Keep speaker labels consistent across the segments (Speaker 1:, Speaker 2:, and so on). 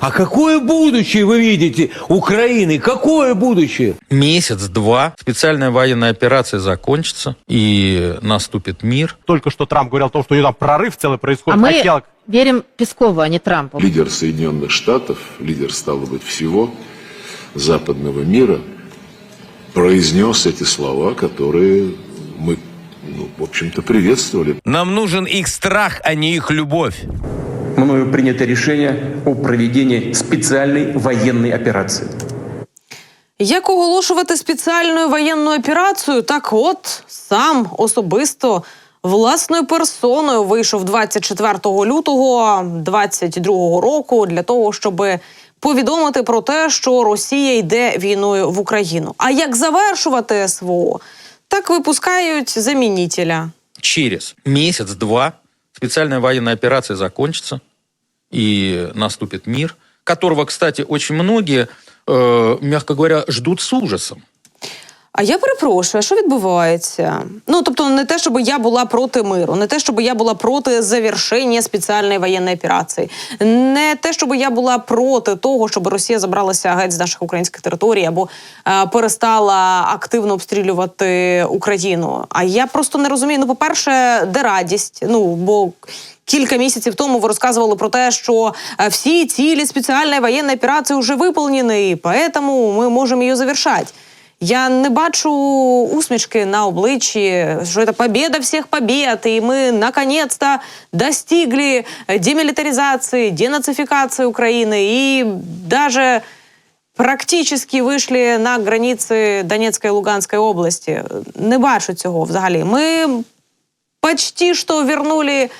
Speaker 1: А какое будущее вы видите Украины? Какое будущее?
Speaker 2: Месяц-два специальная военная операция закончится, и наступит мир.
Speaker 3: Только что Трамп говорил о том, что там прорыв целый
Speaker 4: А
Speaker 3: происходит.
Speaker 4: мы
Speaker 3: Хотел-
Speaker 4: верим Пескову, а не Трампу.
Speaker 5: Лидер Соединенных Штатов, лидер, стало быть, всего западного мира, произнес эти слова, которые мы, ну, в общем-то, приветствовали.
Speaker 1: Нам нужен их страх, а не их любовь.
Speaker 6: Мною принято решение о проведении специальной военной операции.
Speaker 7: Як оголошувати спеціальну воєнну операцію? Так от сам особисто власною персоною вийшов 24 лютого 22 року для того, щоб повідомити про те, що Росія йде війною в Україну. А як завершувати СВО? Так випускають замінителя.
Speaker 2: Через месяц-два специальная военная операция закончится, и наступит мир, которого, кстати, очень многие, э, мягко говоря, ждут с ужасом.
Speaker 7: А я перепрошую, а що відбувається? Ну тобто, не те, щоб я була проти миру, не те, щоб я була проти завершення спеціальної воєнної операції, не те, щоб я була проти того, щоб Росія забралася геть з наших українських територій або е, перестала активно обстрілювати Україну. А я просто не розумію. Ну, по-перше, де радість? Ну бо. Кілька місяців тому ви розказували про те, що е, всі цілі спеціальної воєнної операції вже виповнені, і поэтому ми можемо її завершати. Я не бачу усмішки на обличчі, що це победа всіх побед, і ми наконец-то достигли демилитаризации, денацификации України і даже практически вийшли на границі Донецької і Луганської області. Не бачу цього взагалі. Ми почти що вернули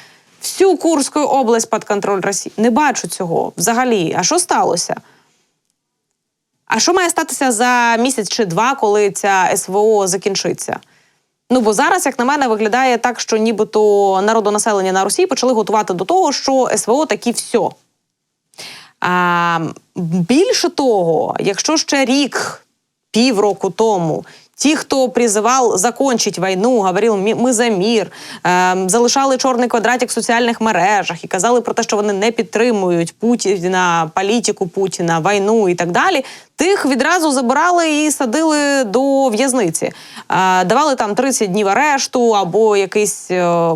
Speaker 7: всю Курську область під контроль Росії. Не бачу цього взагалі. А що сталося? А що має статися за місяць чи два, коли ця СВО закінчиться? Ну бо зараз, як на мене, виглядає так, що нібито народонаселення на Росії почали готувати до того, що СВО такі все. А, більше того, якщо ще рік, півроку тому. Ті, хто призивав закончить війну, говорив, «Мі- ми за мір, е, залишали чорний квадратик в соціальних мережах і казали про те, що вони не підтримують Путіна, політику Путіна, війну і так далі. Тих відразу забирали і садили до в'язниці. Давали там 30 днів арешту або якийсь. е,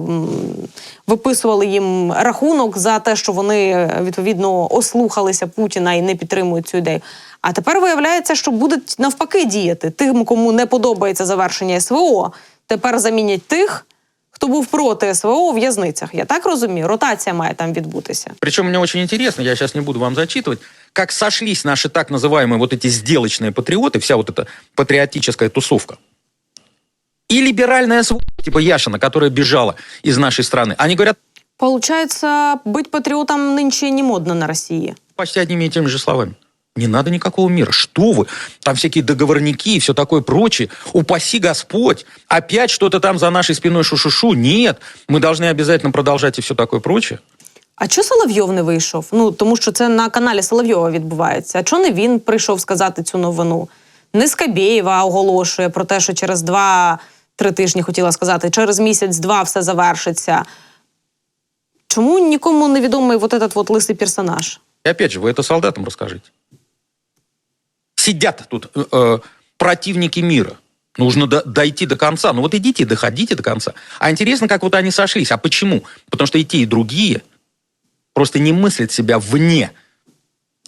Speaker 7: Виписували їм рахунок за те, що вони е, відповідно ослухалися Путіна і не підтримують цю ідею. А тепер виявляється, що будуть навпаки діяти. Тим, кому не подобається завершення СВО, тепер замінять тих, хто був проти СВО у в'язницях. Я так розумію, ротація має там відбутися.
Speaker 2: Причем мне очень интересно, я сейчас не буду вам зачитывать, как сошлись наши так называемые вот эти сделочные патриоты, вся вот эта патриотическая тусовка. И либеральная сволочь, типа Яшина, которая бежала из нашей страны. Они говорят
Speaker 7: Получається, бути патріотом нинче не модно на Росії.
Speaker 2: почти одними и теми же словами. Не надо никакого мира. Что вы? Там всякие договорники и все такое прочее. Упаси Господь. Опять что-то там за нашей спиной шу-шу-шу. Нет. Мы должны обязательно продолжать и все такое прочее.
Speaker 7: А чого Соловйов не вийшов? Ну тому що це на каналі Соловйова відбувається. А чого не він прийшов сказати цю новину? Не Скабєєва оголошує про те, що через два-три тижні хотіла сказати, через місяць-два все завершиться. Чому нікому не відомий вот этот вот лисий персонаж?
Speaker 2: И опять же, вы это солдатам расскажите. Сидят тут э, э, противники мира. Нужно до- дойти до конца. Ну вот идите, доходите до конца. А интересно, как вот они сошлись. А почему? Потому что и те, и другие просто не мыслят себя вне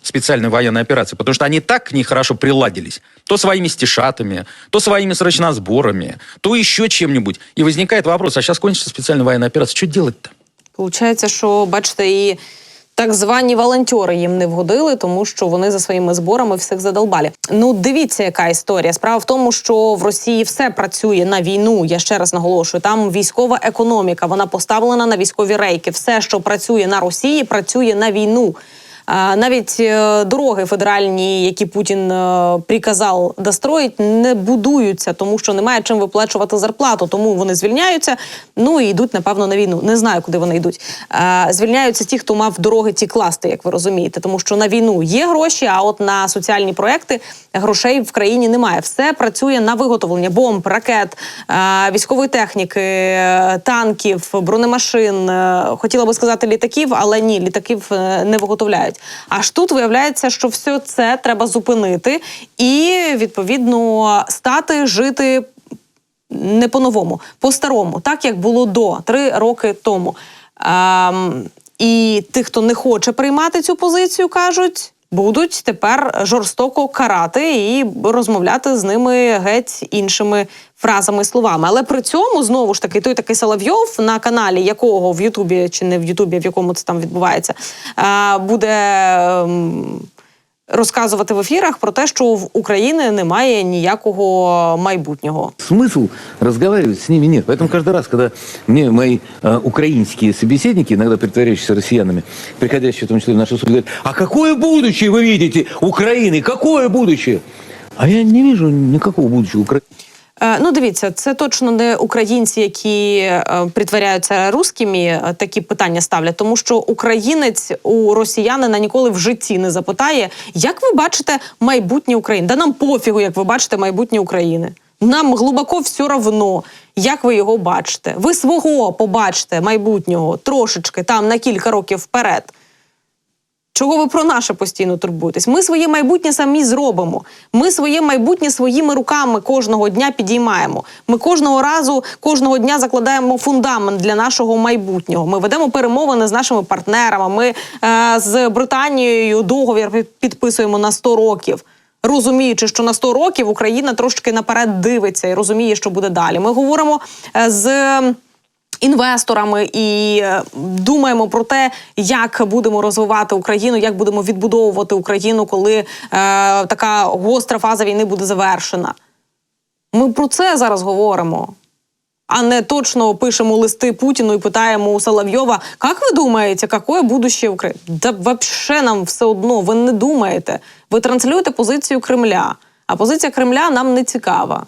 Speaker 2: специальной военной операции, потому что они так к ней хорошо приладились. То своими стишатами, то своими срочносборами, то еще чем-нибудь. И возникает вопрос, а сейчас кончится специальная военная операция, что делать-то?
Speaker 7: Получається, що бачите, і так звані волонтери їм не вгодили, тому що вони за своїми зборами всіх задолбали. Ну, дивіться, яка історія. Справа в тому, що в Росії все працює на війну. Я ще раз наголошую. Там військова економіка, вона поставлена на військові рейки. Все, що працює на Росії, працює на війну. Навіть е, дороги федеральні, які Путін е, приказав достроїть, не будуються, тому що немає чим виплачувати зарплату. Тому вони звільняються. Ну і йдуть, напевно, на війну. Не знаю, куди вони йдуть. Звільняються ті, хто мав дороги ті класти, як ви розумієте, тому що на війну є гроші, а от на соціальні проекти грошей в країні немає. Все працює на виготовлення бомб, ракет, військової техніки, танків, бронемашин. е, Хотіла би сказати літаків, але ні, літаків не виготовляють. Відбувають. Аж тут виявляється, що все це треба зупинити і відповідно стати жити не по-новому, по-старому, так як було до три роки тому. Ем, і тих, хто не хоче приймати цю позицію, кажуть. Будуть тепер жорстоко карати і розмовляти з ними геть іншими фразами і словами. Але при цьому знову ж таки той такий Соловйов, на каналі якого в Ютубі чи не в Ютубі, в якому це там відбувається, е, буде ем, розказувати в ефірах про те, що в України немає ніякого майбутнього.
Speaker 1: Смысл разговаривать с ними нет. Поэтому каждый раз, когда мне мои э, украинские собеседники, иногда притворяющиеся россиянами, приходящие в том числе в нашу суд, говорят, а какое будущее вы видите Украины? Какое будущее? А я не вижу никакого будущего Украины.
Speaker 7: Е, Ну, дивіться, це точно не українці, які е, притворяються русскими, е, такі питання ставлять, тому що українець у росіянина ніколи в житті не запитає, як ви бачите майбутнє України. Да нам пофігу, як ви бачите майбутнє України. Нам глибоко все равно, як ви його бачите. Ви свого побачите майбутнього трошечки там на кілька років вперед. Чого ви про наше постійно турбуєтесь? Ми своє майбутнє самі зробимо. Ми своє майбутнє своїми руками кожного дня підіймаємо. Ми кожного разу, кожного дня закладаємо фундамент для нашого майбутнього. Ми ведемо перемовини з нашими партнерами. Ми е, з Британією договір підписуємо на 100 років. Розуміючи, що на 100 років Україна трошки наперед дивиться і розуміє, що буде далі. Ми говоримо е, з інвесторами і е, думаємо про те, як будемо розвивати Україну, як будемо відбудовувати Україну, коли е, така гостра фаза війни буде завершена. Ми про це зараз говоримо. А не точно пишемо листи Путіну і питаємо у Соловйова, як ви думаєте, яке будущее України? Да вообще нам все одно, ви не думаєте. Ви транслюєте позицію Кремля. А позиція Кремля нам не цікава.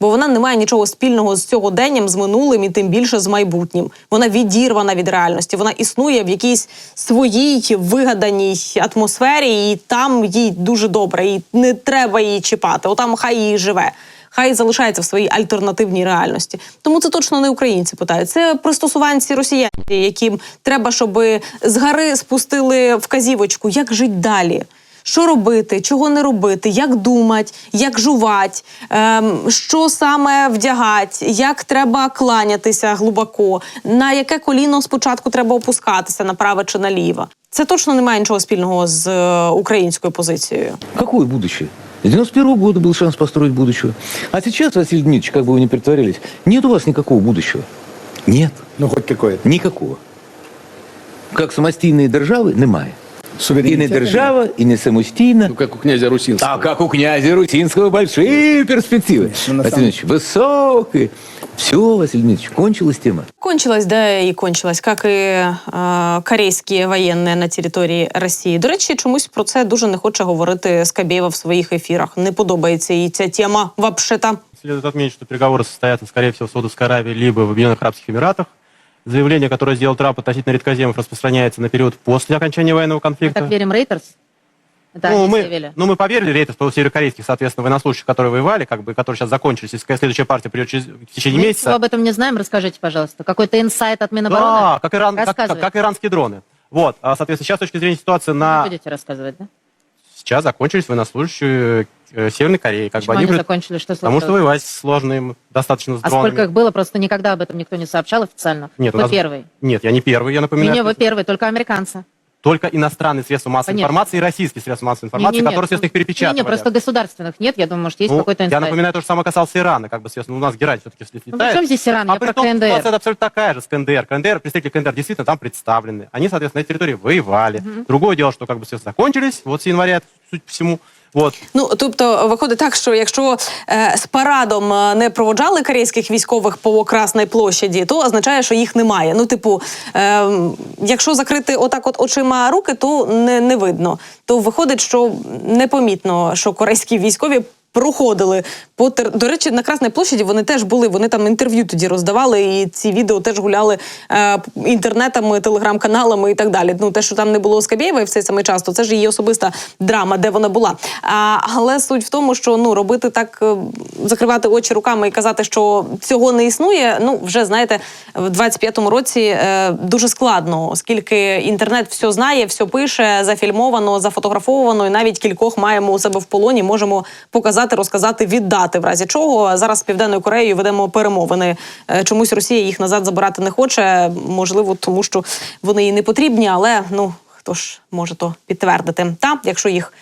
Speaker 7: Бо вона не має нічого спільного з сьогоденням, з минулим і тим більше з майбутнім. Вона відірвана від реальності. Вона існує в якійсь своїй вигаданій атмосфері, і там їй дуже добре, і не треба її чіпати. Отам хай її живе. Хай залишається в своїй альтернативній реальності. Тому це точно не українці питають. Це пристосуванці росіян, яким треба, щоб з гори спустили вказівочку, як жити далі Що робити, чого не робити, як думати, як жувати, ем, що саме вдягати, як треба кланятися глибоко, на яке коліно спочатку треба опускатися, направо чи наліво. Це точно не має нічого спільного з е, українською позицією.
Speaker 1: Какое будущее? С 91 года был шанс построить будущее. А сейчас, Василий Дмитриевич, как бы вы ни притворялись, нет у вас никакого будущего. Нет.
Speaker 8: Ну, хоть какое-то.
Speaker 1: Никакого. Как самостійної держави немає. І не
Speaker 8: Суверенитета
Speaker 1: держава, і не самостійна.
Speaker 9: Ну, как у князя Русинского.
Speaker 1: А как у князя Русинского большие перспективы.
Speaker 8: Ну, на
Speaker 1: Василий Дмитриевич, высокие. Все, Василий Дмитриевич, кончилась тема.
Speaker 7: Кончилась, да і кончилась, як і е, корейські воєнні на території Росії. До речі, чомусь про це дуже не хоче говорити Скабєєва в своїх ефірах. Не подобається їй ця тема вообще-то.
Speaker 3: Следует отметить, что переговоры состоятся, скорее всего, в Саудовской Аравии либо в Объединенных Арабских Эмиратах. Заявление, которое сделал Трамп относительно редкоземов, распространяется на период после окончания военного
Speaker 4: Мы
Speaker 3: конфликта.
Speaker 4: так верим Рейтерс? Это
Speaker 3: ну, мы,
Speaker 4: заявили.
Speaker 3: ну, мы поверили рейтерс по северокорейских, соответственно, военнослужащих, которые воевали, как бы, которые сейчас закончились. Если следующая партия придет через, в течение
Speaker 4: Мы
Speaker 3: месяца.
Speaker 4: ничего об этом не знаем, расскажите, пожалуйста. Какой-то инсайт от Минобороны?
Speaker 3: Да, как, иран, как, как, как иранские дроны. Вот, а, соответственно, сейчас с точки зрения ситуации на...
Speaker 4: будете рассказывать, да?
Speaker 3: Сейчас закончились военнослужащие э, Северной Кореи. Как
Speaker 4: Почему
Speaker 3: бы они
Speaker 4: они
Speaker 3: пред-
Speaker 4: закончили? Что
Speaker 3: Потому что
Speaker 4: случилось?
Speaker 3: воевать сложно им достаточно с
Speaker 4: А
Speaker 3: дронами.
Speaker 4: сколько их было? Просто никогда об этом никто не сообщал официально.
Speaker 3: Нет, у
Speaker 4: вы
Speaker 3: нас-
Speaker 4: первый.
Speaker 3: Нет, я не первый, я напоминаю.
Speaker 4: Не, не, вы
Speaker 3: что
Speaker 4: первый, только американцы.
Speaker 3: Только иностранные средства массовой
Speaker 4: Конечно.
Speaker 3: информации и российские средства массовой информации,
Speaker 4: Не-не-не,
Speaker 3: которые, естественно, их перепечатывали.
Speaker 4: Не, не, просто государственных нет. Я думаю, может, есть
Speaker 3: Ну,
Speaker 4: какой-то
Speaker 3: я
Speaker 4: инсайт.
Speaker 3: напоминаю, то же самое касался Ирана, как бы, соответственно, у нас Герань все-таки
Speaker 4: Ну, при
Speaker 3: летает.
Speaker 4: чем здесь Иран?
Speaker 3: А
Speaker 4: Я
Speaker 3: при том,
Speaker 4: КНДР.
Speaker 3: ситуация абсолютно такая же с КНДР. КНДР, представители КНДР действительно там представлены. Они, соответственно, на этой территории воевали. Другое дело, что как бы все закончились, вот с января, суть по всему. Вот.
Speaker 7: Ну тобто виходить так, що якщо е, з парадом е, не проводжали корейських військових по Красній площаді, то означає, що їх немає. Ну, типу, е, якщо закрити отак, от очима руки, то не, не видно. То виходить, що непомітно, що корейські військові проходили по до речі, на Красній площаді вони теж були. Вони там інтерв'ю тоді роздавали, і ці відео теж гуляли е, інтернетами, телеграм-каналами і так далі. Ну те, що там не було Скабєєва в цей самий час, то це ж її особиста драма, де вона була. А, але суть в тому, що ну робити так, е, закривати очі руками і казати, що цього не існує. Ну вже знаєте, в 25-му році е, дуже складно, оскільки інтернет все знає, все пише, зафільмовано, зафотографовано, і навіть кількох маємо у себе в полоні, можемо показати, розказати, віддати. В разі чого зараз з південною Кореєю ведемо перемовини. Е, Чомусь Росія їх назад забирати не хоче. Можливо, тому що вони їй не потрібні, але ну хто ж може то підтвердити? Та якщо їх.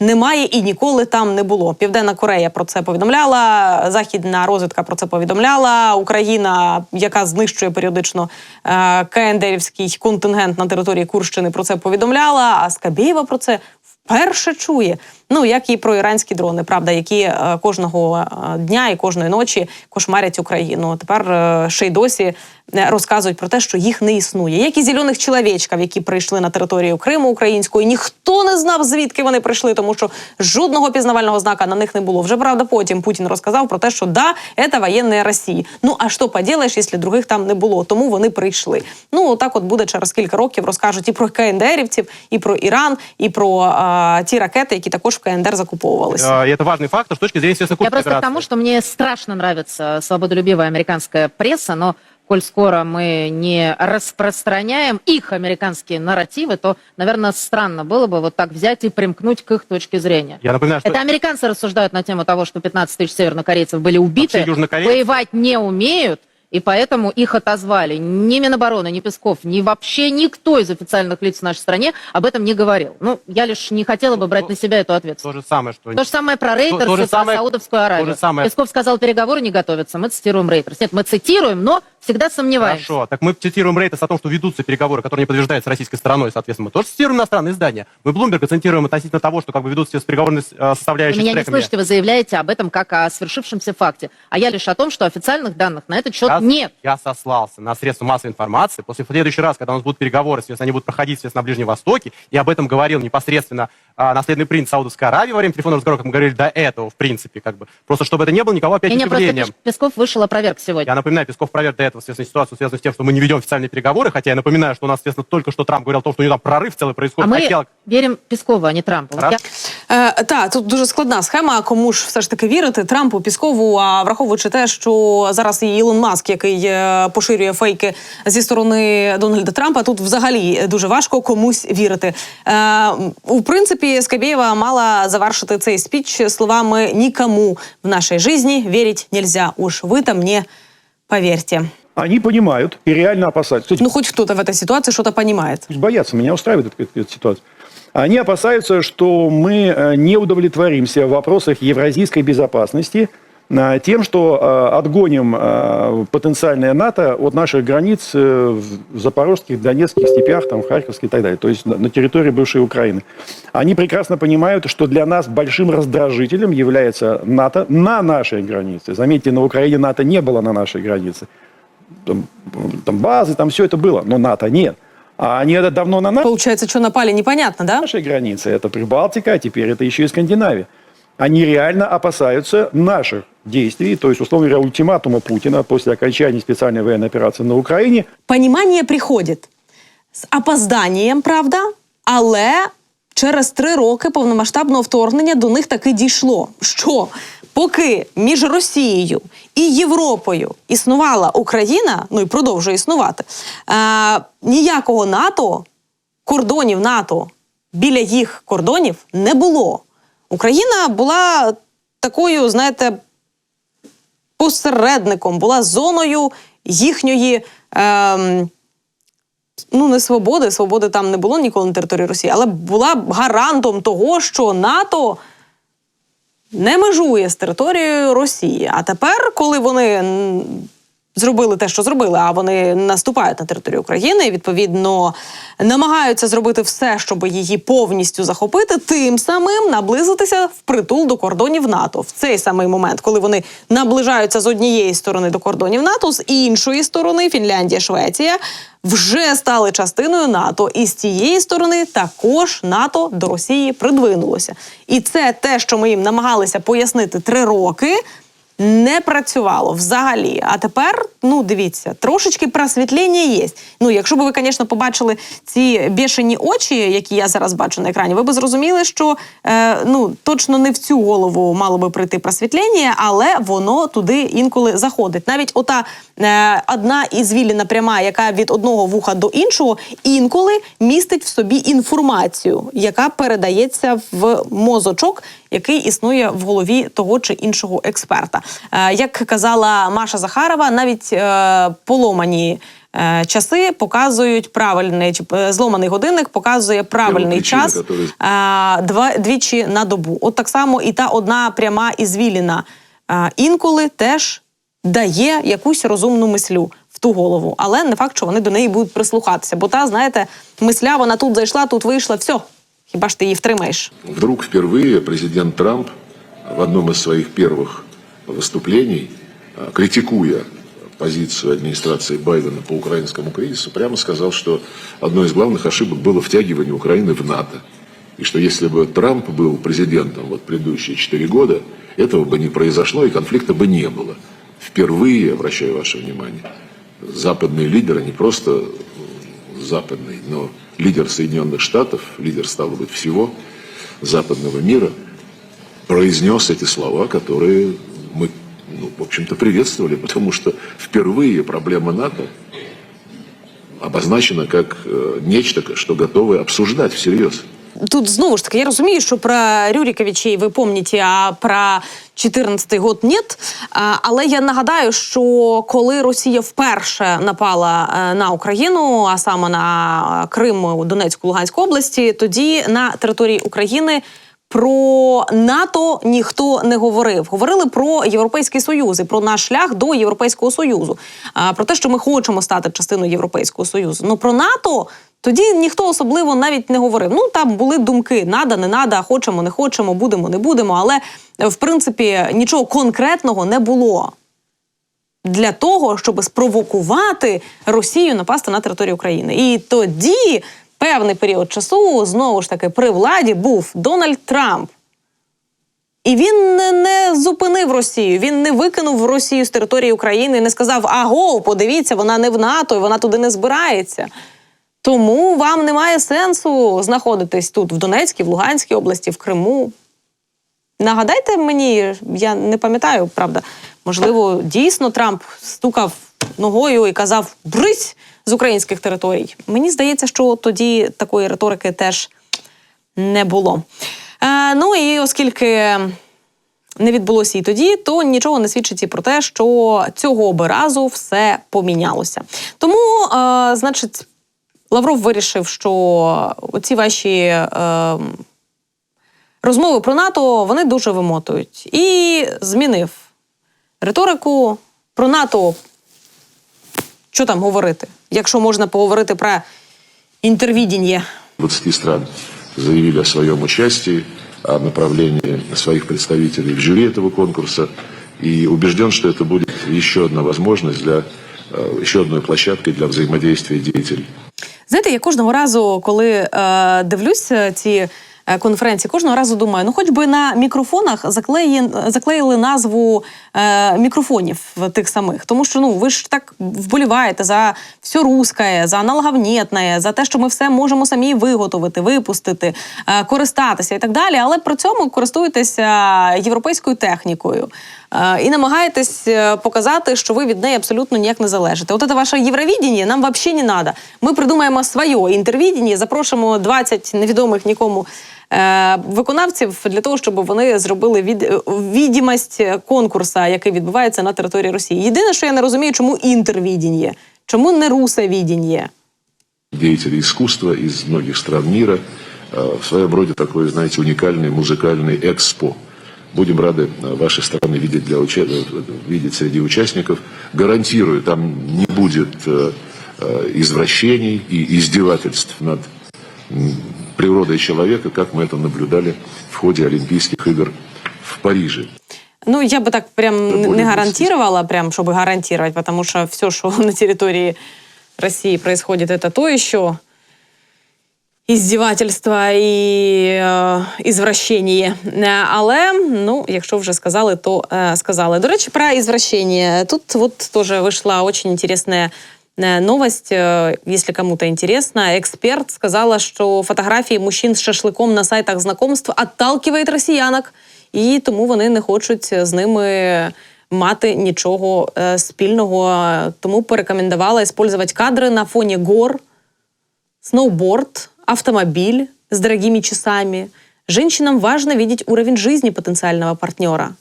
Speaker 7: Немає і ніколи там не було. Південна Корея про це повідомляла. Західна розвідка про це повідомляла. Україна, яка знищує періодично е, КНДРівський контингент на території Курщини, про це повідомляла. А Скабєєва про це вперше чує. Ну як і про іранські дрони, правда, які е, кожного е, дня і кожної ночі кошмарять Україну. Тепер е, ще й досі розказують про те, що їх не існує. Як і зелених чоловічків, які прийшли на територію Криму української, ніхто не знав, звідки вони прийшли, тому що жодного пізнавального знака на них не було. Вже правда, потім Путін розказав про те, що да, це воєнні Росії. Ну а що поділаєш, якщо других там не було? Тому вони прийшли. Ну так, от буде через кілька років розкажуть і про КНДРівців, і про Іран, і про а, ті ракети, які також в КНДР закуповувалися.
Speaker 3: Э, И это важный фактор с точки зрения
Speaker 4: Я
Speaker 3: Сесокурской
Speaker 4: просто к
Speaker 3: операции.
Speaker 4: тому, что мне страшно нравится свободолюбивая американская пресса, но коль скоро мы не распространяем их американские нарративы, то, наверное, странно было бы вот так взять и примкнуть к их точке зрения.
Speaker 3: Я напоминаю, что
Speaker 4: Это американцы рассуждают на тему того, что 15 тысяч севернокорейцев были убиты,
Speaker 3: Вообще южнокорейцы-
Speaker 4: воевать не умеют, и поэтому их отозвали. Ни Минобороны, ни Песков, ни вообще никто из официальных лиц в нашей стране об этом не говорил. Ну, я лишь не хотела бы брать на себя эту
Speaker 3: то
Speaker 4: ответственность.
Speaker 3: же самое, что...
Speaker 4: То же самое про Рейтерс
Speaker 3: то же
Speaker 4: и про
Speaker 3: самое-
Speaker 4: Саудовскую Аравию.
Speaker 3: то же самое-
Speaker 4: Песков сказал, переговоры не готовятся. Мы цитируем Рейтерс. Нет, мы цитируем, но всегда сомневаемся.
Speaker 3: Хорошо, так мы цитируем Рейтers о том, что ведутся переговоры, которые не подтверждаются российской стороной, соответственно, мы тоже цитируем иностранные издания. Мы Блумберга цитируем относительно того, что как бы ведутся все переговорные э,
Speaker 4: Вы
Speaker 3: составляющие
Speaker 4: меня
Speaker 3: с
Speaker 4: не слышите, вы заявляете об этом как о свершившемся факте. А я лишь о том, что официальных данных на этот счет
Speaker 3: Я,
Speaker 4: нет.
Speaker 3: я сослался на средства массовой информации. После в следующий раз, когда у нас будут переговоры, соответственно, они будут проходить, соответственно, на Ближнем Востоке, и об этом говорил непосредственно а, наследный принц Саудовской Аравии во время телефонного разговора, как мы говорили до этого, в принципе, как бы. Просто чтобы это не было никого опять
Speaker 4: И не просто
Speaker 3: удивлением.
Speaker 4: Пеш- Песков вышел опроверг сегодня.
Speaker 3: Я напоминаю, Песков проверк до этого, соответственно, ситуацию, связанную с тем, что мы не ведем официальные переговоры, хотя я напоминаю, что у нас, соответственно, только что Трамп говорил о том, что у него там прорыв целый
Speaker 4: А
Speaker 3: происходит.
Speaker 4: мы
Speaker 3: Хотел-
Speaker 4: верим Пескову, а не Трампу. Вот
Speaker 3: Раз.
Speaker 4: я-
Speaker 7: Е, та тут дуже складна схема. Кому ж все ж таки вірити Трампу, Піскову, а враховуючи те, що зараз і Ілон Маск, який е, поширює фейки зі сторони Дональда Трампа, тут взагалі дуже важко комусь вірити. Е, у принципі, Скабєєва мала завершити цей спіч словами «Нікому в нашій житті вірить нельзя. Уж ви там не повірте».
Speaker 8: Они понимают и реально опасаются. Кстати,
Speaker 7: Ну, хоть кто-то в этой ситуации что-то понимает.
Speaker 8: пусть боятся, меня устраивает эта, эта ситуация. Они опасаются, что мы э, не удовлетворимся в вопросах евразийской безопасности э, тем, что э, отгоним э, потенциальное НАТО от наших границ э, в запорожских, донецких степях, там, в Харьковской и так далее, то есть на, на территории бывшей Украины. Они прекрасно понимают, что для нас большим раздражителем является НАТО на нашей границе. Заметьте, на Украине НАТО не было на нашей границе. Там, там базы, там все это было, но НАТО нет. А они это давно на нашей
Speaker 7: Получается, что напали, непонятно, да?
Speaker 8: нашей границе. Это Прибалтика, а теперь это еще и Скандинавия. Они реально опасаются наших действий, то есть, условно говоря, ультиматума Путина после окончания специальной военной операции на Украине.
Speaker 7: Понимание приходить з опозданням, правда, але через три роки повномасштабного вторгнення до них таки дійшло. Що поки між Росією і Європою існувала Україна, ну і продовжує існувати, е, ніякого НАТО, кордонів НАТО біля їх кордонів не було. Україна була такою, знаєте, посередником, була зоною їхньої. Ем, ну, не свободи, свободи там не було ніколи на території Росії, але була гарантом того, що НАТО не межує з територією Росії. А тепер, коли вони зробили те, що зробили, а вони наступають на територію України. і, Відповідно, намагаються зробити все, щоб її повністю захопити, тим самим наблизитися впритул до кордонів НАТО в цей самий момент, коли вони наближаються з однієї сторони до кордонів НАТО, з іншої сторони Фінляндія, Швеція вже стали частиною НАТО, і з цієї сторони також НАТО до Росії придвинулося. І це те, що ми їм намагалися пояснити три роки. Не працювало взагалі. А тепер, ну дивіться, трошечки просвітлення є. Ну, якщо б ви, звісно, побачили ці бішені очі, які я зараз бачу на екрані, ви б зрозуміли, що е, ну точно не в цю голову мало би прийти просвітлення, але воно туди інколи заходить. Навіть ота е, одна ізвіліна пряма, яка від одного вуха до іншого, інколи містить в собі інформацію, яка передається в мозочок, який існує в голові того чи іншого експерта. Е, як казала Маша Захарова, навіть е, поломані. е, Часи показують правильний чи зломаний годинник показує правильний
Speaker 5: причина,
Speaker 7: час два двічі на добу. От так само і та одна пряма ізвіліна е, інколи теж дає якусь розумну мислю в ту голову, але не факт, що вони до неї будуть прислухатися. Бо та, знаєте, мисля вона тут зайшла, тут вийшла, все. Хіба ж ти її втримаєш?
Speaker 5: Вдруг впервые президент Трамп в одном из своих первых выступлений, а, критикуя позицию администрации Байдена по украинскому кризису, прямо сказал, что одной из главных ошибок было втягивание Украины в НАТО. И что если бы Трамп был президентом вот предыдущие четыре года, этого бы не произошло и конфликта бы не было. Впервые, обращаю ваше внимание, западные лидеры, не просто западный, но лидер Соединенных Штатов, лидер, стало быть, всего западного мира, произнес эти слова, которые мы, ну, в общем-то, приветствовали, потому что впервые проблема НАТО обозначена как э, нечто, что готовы обсуждать всерьез.
Speaker 7: Тут знову ж таки, я розумію, що про Рюриковичей ви пам'ятаєте, а про 14-й год нет. Але я нагадаю, що коли Росія вперше напала е, на Україну, а саме на Крим, Донецьку, Луганську області, тоді на території України. Про НАТО ніхто не говорив. Говорили про Європейський Союз і про наш шлях до Європейського Союзу. А про те, що ми хочемо стати частиною Європейського Союзу. Ну про НАТО тоді ніхто особливо навіть не говорив. Ну там були думки: надо, не надо, хочемо, не хочемо, будемо, не будемо. Але е, в принципі нічого конкретного не було для того, щоб спровокувати Росію напасти на територію України. І тоді певний період часу знову ж таки при владі був Дональд Трамп. І він не, зупинив Росію, він не викинув Росію з території України і не сказав: Аго, подивіться, вона не в НАТО, вона туди не збирається. Тому вам немає сенсу знаходитись тут, в Донецькій, в Луганській області, в Криму. Нагадайте мені, я не пам'ятаю, правда, можливо, дійсно Трамп стукав ногою і казав брись з українських територій. Мені здається, що тоді такої риторики теж не було. Е, ну і оскільки не відбулося і тоді, то нічого не свідчить і про те, що цього би разу все помінялося. Тому, е, значить, Лавров вирішив, що ці ваші. Е, розмови про НАТО вони дуже вимотують. І змінив риторику про НАТО. Що там говорити? Якщо можна поговорити про інтервідіння.
Speaker 5: 20 стран заявили о своем участии, о направлении своих представителей в жюри этого конкурса. И убежден, что это будет еще одна возможность для, э, еще одной площадкой для взаимодействия деятелей.
Speaker 7: Знаєте, я кожного разу, коли е, дивлюся ці е, конференції, кожного разу думаю, ну хоч би на мікрофонах заклеї, заклеїли назву е, мікрофонів тих самих. Тому що ну ви ж так вболіваєте за все русське, за аналоговнєтне, за те, що ми все можемо самі виготовити, випустити, е, користатися і так далі. Але при цьому користуєтеся європейською технікою. Е, І намагаєтесь е, показати, що ви від неї абсолютно ніяк не залежите. От це ваше євровідіння нам взагалі не треба. Ми придумаємо своє інтервідіння, запрошуємо 20 невідомих нікому е, виконавців для того, щоб вони зробили від, е, відімость конкурсу, який відбувається на території Росії. Єдине, що я не розумію, чому інтервідіння, чому не русовідіння?
Speaker 5: Деятели искусства из многих стран мира, э, в своем роде такой, знаете, уникальный музыкальный экспо. Будем рады э, вашей стороны видеть, для уча- э, видеть среди участников. Гарантирую, там не будет э, извращений и издевательств над природой человека, как мы это наблюдали в ходе Олимпийских игр в Париже.
Speaker 7: Ну, я бы так прям
Speaker 5: Да,
Speaker 7: не гарантировала, прям, чтобы гарантировать, потому что все, что на территории России происходит, это то еще іздівательства і е, ізвращення. Е, Але ну, якщо вже сказали, то е, сказали. До речі, про извращение. Тут вот тоже вышла очень интересная э, новость, э, если кому-то интересно. Эксперт сказала, что фотографії мужчин з шашликом на сайтах знакомств отталкивает росіянок, і тому вони не хочуть з ними мати нічого е, спільного. Тому порекомендувала использовать кадри на фоні гор, сноуборд, автомобиль с дорогими часами. Женщинам важно видеть уровень жизни потенциального партнера.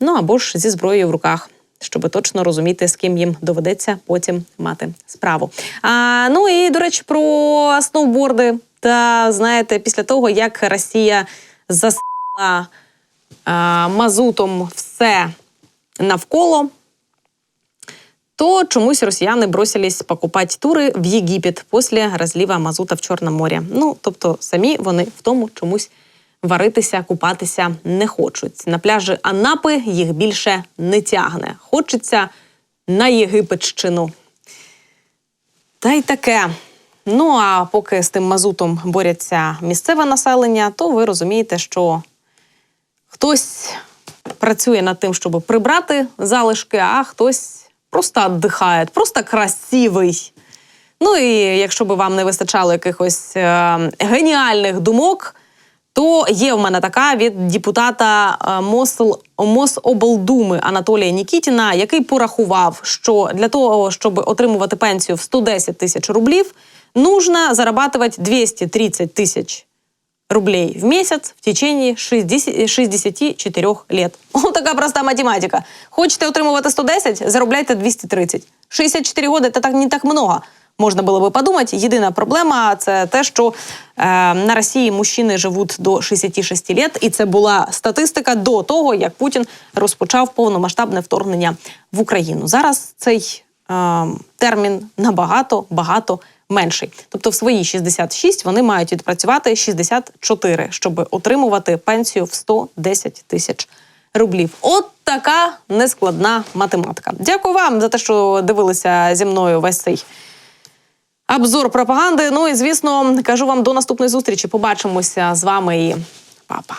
Speaker 7: Ну або ж зі зброєю в руках, щоб точно розуміти, з ким їм доведеться потім мати справу. А, ну і до речі, про сноуборди. Та знаєте, після того, як Росія засила мазутом все навколо, то чомусь росіяни бросились покупати тури в Єгипет після розлива мазута в Чорному морі. Ну, тобто самі вони в тому чомусь варитися, купатися не хочуть. На пляжі Анапи їх більше не тягне. Хочеться на Єгипетщину. Та й таке. Ну а поки з тим мазутом борються місцеве населення, то ви розумієте, що хтось працює над тим, щоб прибрати залишки, а хтось просто віддихає, просто красивий. Ну і якщо би вам не вистачало якихось е, геніальних думок, то є в мене така від депутата е, Мосл, Мособлдуми Анатолія Нікітіна, який порахував, що для того, щоб отримувати пенсію в 110 тисяч рублів, нужно зарабатывать 230 тисяч рублей в месяц в течение 60, 64 лет. О, така проста математика. Хочете отримувати 110, заробляйте 230. 64 года – це так не так много. Можна було би подумати. Єдина проблема це те, що е, на Росії мужчини живуть до 66 лет, і це була статистика до того, як Путін розпочав повномасштабне вторгнення в Україну. Зараз цей е, термін набагато багато менший. Тобто, в свої 66 вони мають відпрацювати 64, щоб отримувати пенсію в 110 тисяч рублів. От така нескладна математика. Дякую вам за те, що дивилися зі мною весь цей обзор пропаганди. Ну і звісно, кажу вам до наступної зустрічі. Побачимося з вами і папа.